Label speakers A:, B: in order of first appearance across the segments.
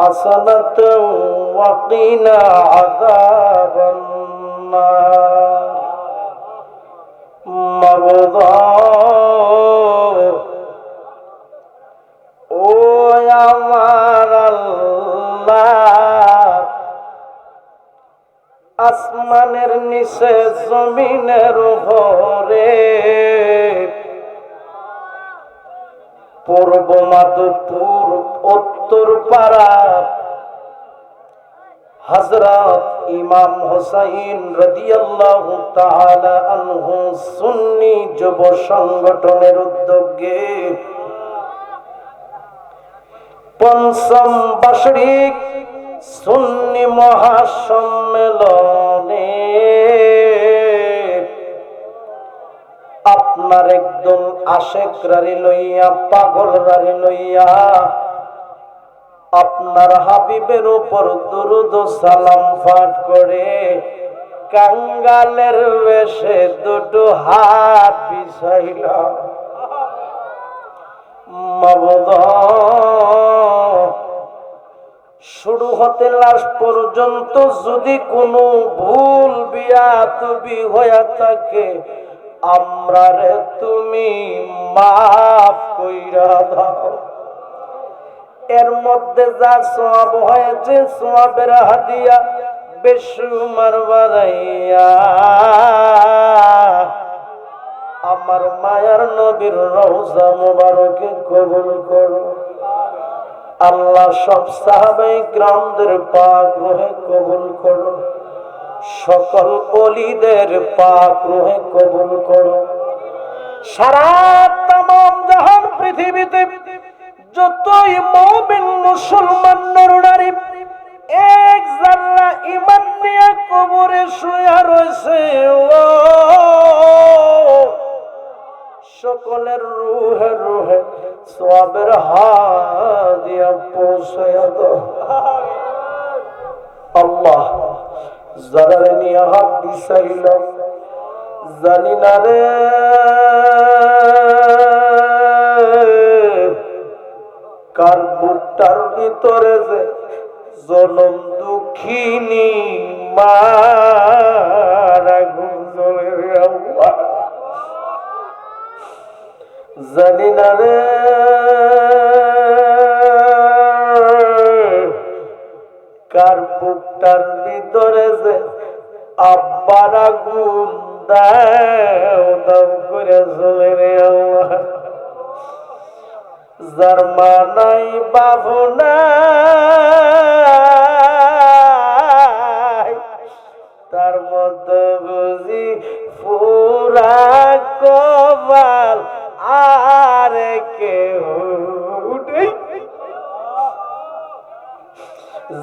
A: حسنة وقنا عذاب النار مبضى ও আমার আল্লাহ আসমানের নিচে জমিনের উপরে পূর্ব মাধবপুর, উত্তর পাড়া। হজরত ইমাম হোসাইন রাদিয়াল্লাহু তাআলা আনহু সুন্নি যুব সংগঠনের উদ্যোগে পঞ্চম বার্ষিক সুন্নি মহাসম্মেলনে আপনার একদম আশেক রারি লইয়া, পাগল রারি লইয়া, আপনার হাবিবের উপর দুরুদ সালাম পাঠ করে, কাঙ্গালের বেশে দুটো হাত বিষাইলাম শুরু হতে লাশ পর্যন্ত যদি কোনো ভুল বিয়া তুবি হইয়া থাকে আমরা রে তুমি মাফ কইরা দাও। এর মধ্যে যা সব হয়েছে সবের হাদিয়া বেশুমার বাড়াইয়া আমার মায়ার নবীর রওজা মোবারকে কবুল করো। আল্লাহ সব সাহাবাই গ্রামদের পাক রোহে কবুল করো। সকল অলিদের রোহে কবুল করো। সারা তাম জাহান পৃথিবীতে যতই মমিন, মুসলমান নরনারী এক জাল্লা ইমান নিয়ে কবরে শুয়া রয়েছে। সকলের রুহে রুহে সবের হাদিয়া পৌঁছায়া দাও। আল্লাহ যারা নিয়ে হাত দিছাইল জানি না রে। কার বুকটার ভিতরে যে জনম দুঃখিনী মারা গুঞ্জলে রে আল্লাহ। জানি না রে। কার বুকটার ভিতরে যে আব্বার আগুন দাও করে চলে রে যার মা নাই, বাবু তার মধ্যে বুঝি পুরা কবাল আর কেউ নেই।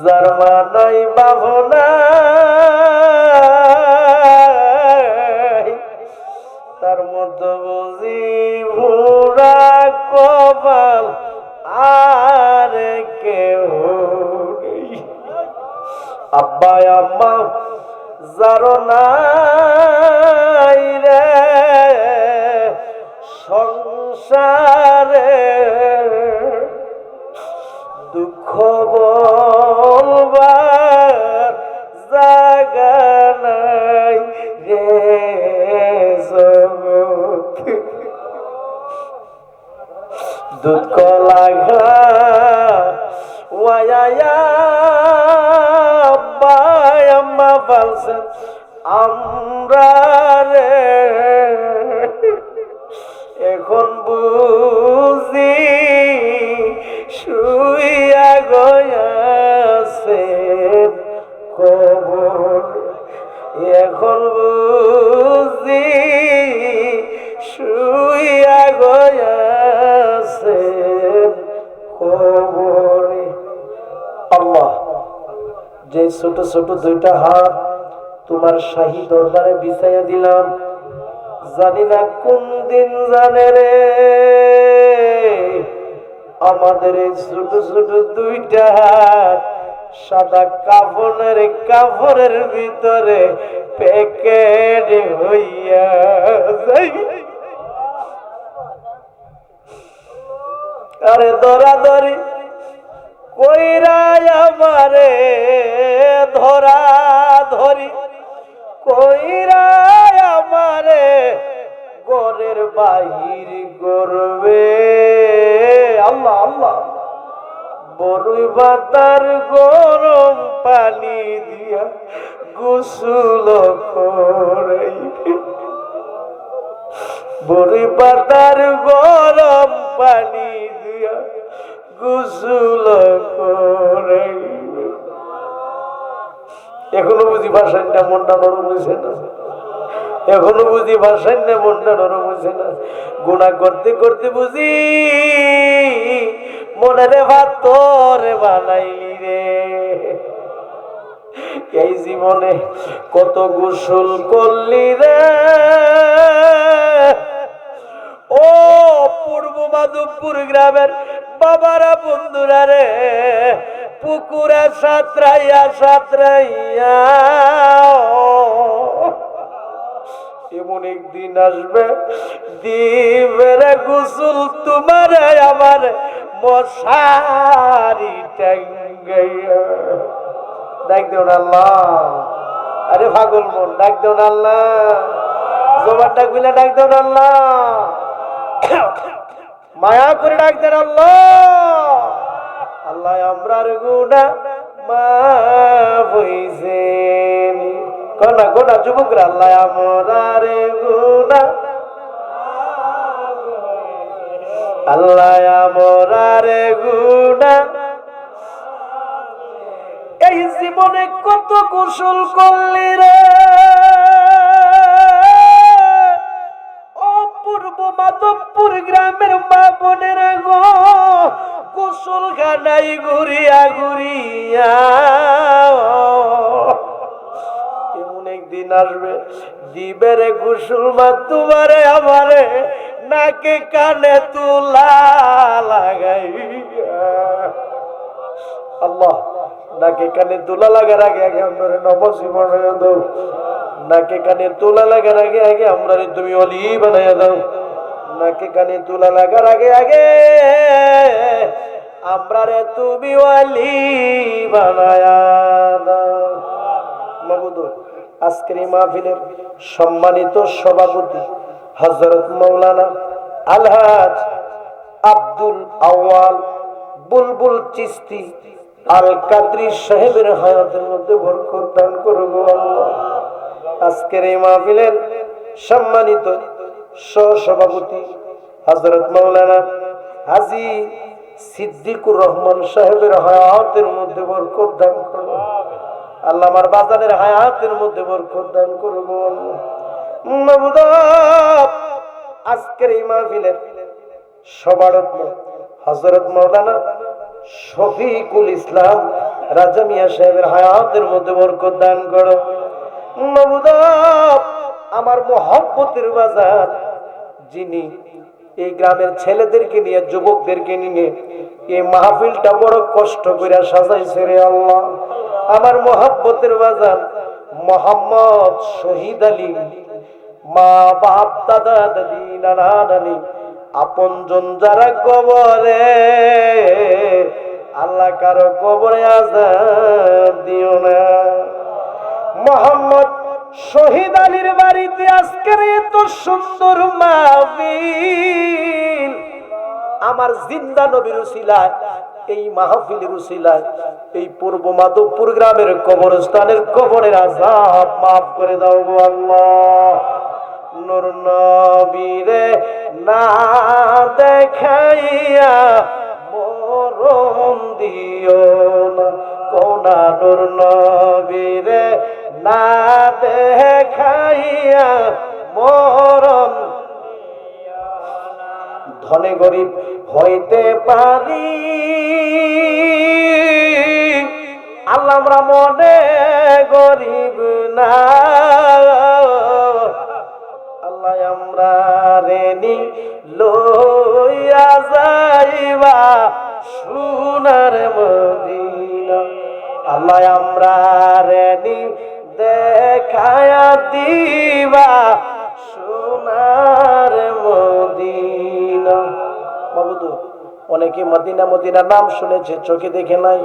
A: যার মা নাই বাবু নাই তার মধ্যে বুঝি ভুরা কবাল আর কেউ। আব্বা আম্মা যারো ছোট ছোট দুইটা হাত তোমার শাহী দরবারে বিছাইয়া দিলাম। জানি না কোন দিন জানে রে, আমাদের এই ছোট ছোট দুইটা হাত সাদা কাপড়ের কাপড়ের ভিতরে প্যাকেট হইয়া যাই আরে দরাদরি কইরা আমারে ধরা ধরি, কইরা আমারে গরের বাহির করবে। আল্লাহ আল্লাহ। বড়ই বাতার গরম পানি দিয়া গোসল করাইবে বড়ি পাতার গরম পানি দিয়া গোসল এখনও বুঝি ভাষান না, মনটা নরম হয়েছে না? এখনও বুঝি ভাষান না, মনটা নরম হয়েছে না? গুণা করতে করতে বুঝি মনে রে ভাত তোরে বানাইলি রে। এই জীবনে কত গোসল করলি রে? ও পূর্ব মাধবপুর গ্রামের বাবারা বন্ধুরা রে পুকুরে সাঁতরাইয়া সাঁতরাইয়া এমন একদিন আসবে দিবের গোসল তোমার আমার মশারি ডাক দেও আল্লাহ। আরে পাগল মন, ডাক দেও না আল্লাহ। জোবার ডাক বিলে ডাক দেও আল্লাহ। মায়া করে ডাক দেন আল্লাহ। আল্লাহ আমরার গুণা মা বইছেন কনা গোনা যুবকরা, আল্লাহ আমরার গুণা আল্লাহ আমরার গুণা এই জীবনে কত কুশল করলি রে। অপূর্ব মাধবপুর গ্রামের মা বোনের গো কুশল গানাই ঘুরিয়া ঘুরিয়া। এমন একদিন আসবে, দিবের কুশল মা তোমারে আমারে নাকে কানে তুলা লাগাইয়া। আল্লাহ, নাকে কানে তুলা লাগার আগে আগে আমরা নবসী বানাইয়া দাও। নাকে কানে তুলা লাগার আগে আগে আমরা তুমি অলি বানাইয়া দাও। নাকে কানে তুলা লাগার আগে আগে আমরা রে তুমি দাও। আজকের এই মাহফিলের সম্মানিত সভাপতি হজরত মৌলানা আলহাজ আব্দুল আওয়াল বুলবুল চিস্তি আল কাদ্রি সাহেবের হায়াতের মধ্যে বরকত দান করো গো আল্লাহ। আজকের এই মাহফিলের সম্মানিত সহসভাপতি হজরত মৌলানা হাজী সিদ্দিকুর রহমান সাহেবের হায়াতের মধ্যে বরকত দান করো আল্লাহ আমার বাজানের হায়াতের মধ্যে বরকত দান করো গো আল্লাহ মাবুদা আজকের এই মাহফিলের সবারত্ন হজরত মৌলানা শফিকুল ইসলাম রাজা মিয়া সাহেবের হায়াতের মধ্যে বরকত দান করো আমার মোহাব্বতের বাজার যিনি এই গ্রামের ছেলেদেরকে নিয়ে, যুবকদেরকে নিয়ে এই মাহফিলটা বড় কষ্ট করে সাজাইছে রে আল্লাহ। আমার মোহাব্বতের বাজার মোহাম্মদ শহীদ আলী, মা বাপ, দাদা, দাদি, নানা, নানি, আপনজন যারা কবরে, আল্লাহ কারও কবরে আজাদ দিও না। মোহাম্মদ শহীদ আলীর বাড়িতে আজকের এত সুন্দর মাহফিল। আমার জিন্দা নবীর উসিলায়, এই মাহফিলের উসিলায়, এই পূর্ব মাধবপুর গ্রামের কবরস্থানের কবরের আজাব মাফ করে দাও গো আল্লাহ। নূর নবীরে না দেখাইয়া মরণ দিও না। কোনা নূর নবীরে না দেখাইয়া মরণ ধনে গরিব হইতে পারি। আমরা মনে গরিব না। আল্লাহ আমরা রেনি লইয়া যাইবা সোনার মদিনা। আল্লাহ আমরা রেনি দেখায়া দিবা সোনার মদিনা। বাবুদু অনেকে মদিনা মদিনা নাম শুনেছে, চোখে দেখে নাই।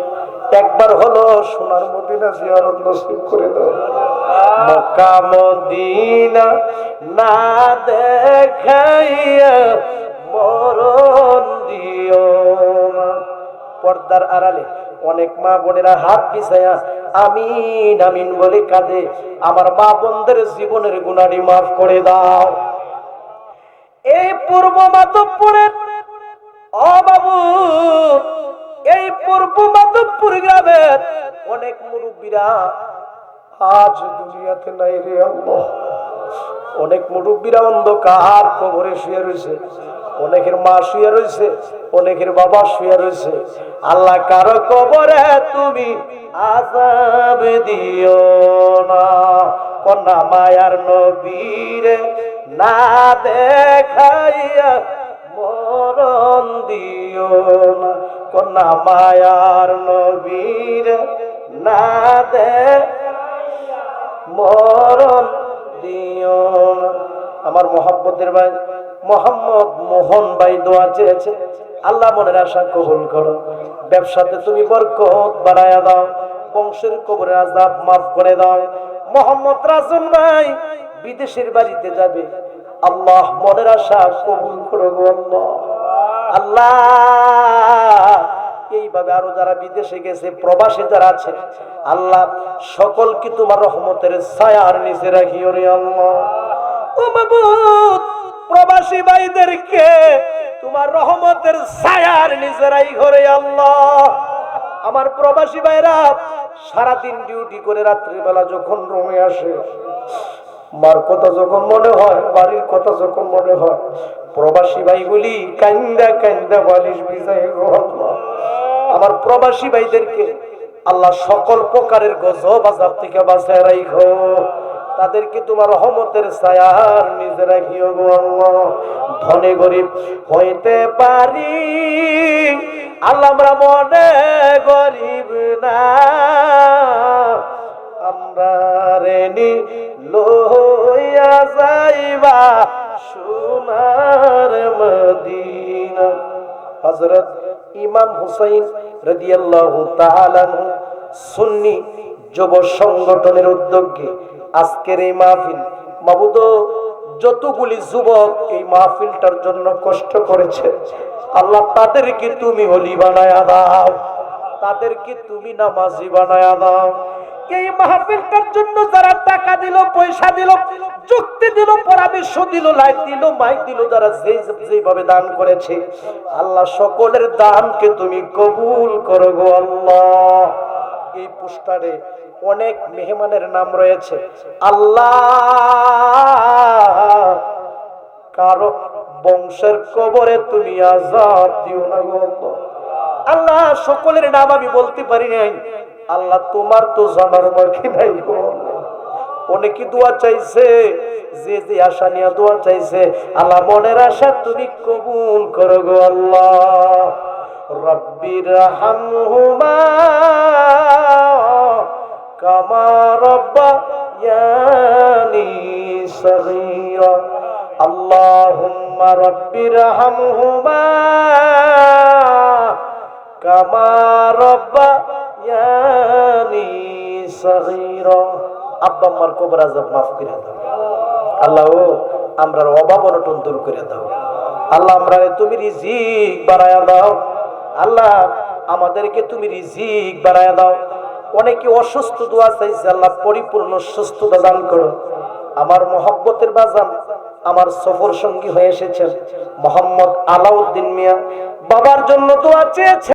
A: একবার হলো সোনার মদিনা জিয়ারত নসিব করে দাও। মক্কা, মদিনা না দেখাইয়া মরণ দিও না। পর্দার আড়ালে অনেক মা বোনেরা হাত পিছায়া আমিন আমিন বলে কাঁদে। আমার মা বোনদের জীবনের গুণারি মাফ করে দাও। এই পূর্ব মাধবপুরের ও বাবু, এই পূর্ব মাধবপুর গ্রামের অনেক মুরব্বীরা আজ দুনিয়াতে নাই রে অনেক মুরব্বীরা অন্ধকার কবরে শুয়ে রয়েছে। অনেকের মা শুয়ে রয়েছে, অনেকের বাবা শুয়ে রয়েছে। আল্লাহ কারও কবরে তুমি আজাব দিও না। কন্যা মায়ার নবীরে না দেখাইয়া মরণ দিও না। কন্যা মায়ার নবীরে না দে মরণ দিও না। আমার মোহাম্মদের ভাই মোহাম্মদ মোহন ভাই দোয়া চেয়েছে। আল্লাহ মনের আশা কবুল করো। ব্যবসাতে তুমি বরকত বাড়ায়া দাও। বংশের কবরের আজাব মাফ করে দাও। মোহাম্মদ রাজন ভাই, বিদেশের বাড়িতে যাবে। আল্লাহ মনের আশা কবুল করো গো আল্লাহ। আল্লাহ, এইভাবে আরও যারা বিদেশে গেছে, প্রবাসে যারা আছে, আল্লাহ সকলকে তোমার রহমতের ছায়ার নিচে রাখিও রে আল্লাহ। ও মাবুদ প্রবাসী ভাইদেরকে তোমার রহমতের ছায়ার নিচে রাখো রে আল্লাহ। আমার প্রবাসী ভাইরা, সারাদিন ডিউটি করে রাত্রিবেলা যখন রুমে আসে, মার কথা যখন মনে হয়, বাড়ির কথা যখন মনে হয়, প্রবাসী ভাইগুলি কান্দা কান্দা বালিশ বিজায় আমার প্রবাসী ভাইদেরকে আল্লাহ সকল প্রকারের গজব আজাব থেকে বাঁচায় রাখো তাদেরকে তোমার রহমতের ছায়ার নিজে রাখিও গো আল্লাহ। ধনে গরিব হইতে পারি, আল্লাহ আমরা মনে গরিব না। আমরা রেনি লইয়া যাইবা সোনার মদিনা। হযরত ইমাম হুসাইন রাদিয়াল্লাহু তাআলা সুন্নি যুব সংগঠনের উদ্যোগে আজকের এই মাহফিল। মাবুদ যতগুলি যুবক এই মাহফিলটার জন্য কষ্ট করেছে, আল্লাহ তাদেরকে তুমি হলি বানায়া দাও, তাদেরকে তুমি নামাজি বানায়া দাও। এই মাহফিলটার জন্য যারা টাকা দিল, পয়সা দিল, যুক্তি দিল, পরামর্শ দিল লাইট দিল মাইক দিল, যারা যেই যেভাবে দান করেছে, আল্লাহ সকলের দানকে তুমি কবুল করো গো আল্লাহ। এই পোস্টারে অনেক মেহমানের নাম রয়েছে আল্লাহ কারও বংশের কবরে তুমি আজাদ দিও না গো আল্লাহ। সকলের নাম আমি বলতে পারি নাই আল্লাহ, তোমার তো জানার বাকি নাই গো। অনেকে দোয়া চাইছে, যে যে আশা নিয়ে দোয়া চাইছে, আল্লাহ মনের আশা তুমি কবুল করো গো আল্লাহ রব্বির হামহুমা ইয়ানি সগীরা। আল্লাহুম্মা রব্বির হামহুমা কামা রব্বা ইয়ানি সগীরা। আব্বা আম্মার কবর আজাব মাফ করে দাও। আল্লাহ আমরার অভাব অনটন দূর করে দাও। আল্লাহ আমরা তুমি রিজিক বাড়ায়া দাও। আল্লাহ আমাদেরকে তুমি রিজিক বাড়ায়া দাও। অনেকে অসুস্থ দোয়া চাইছে, আল্লাহ পরিপূর্ণ সুস্থতা দান করো আমার মহব্বতের বাজান, আমার সফর সঙ্গী হয়ে এসেছেন মোহাম্মদ আলাউদ্দিন মিয়া। বাবার জন্য দোয়া চেয়েছে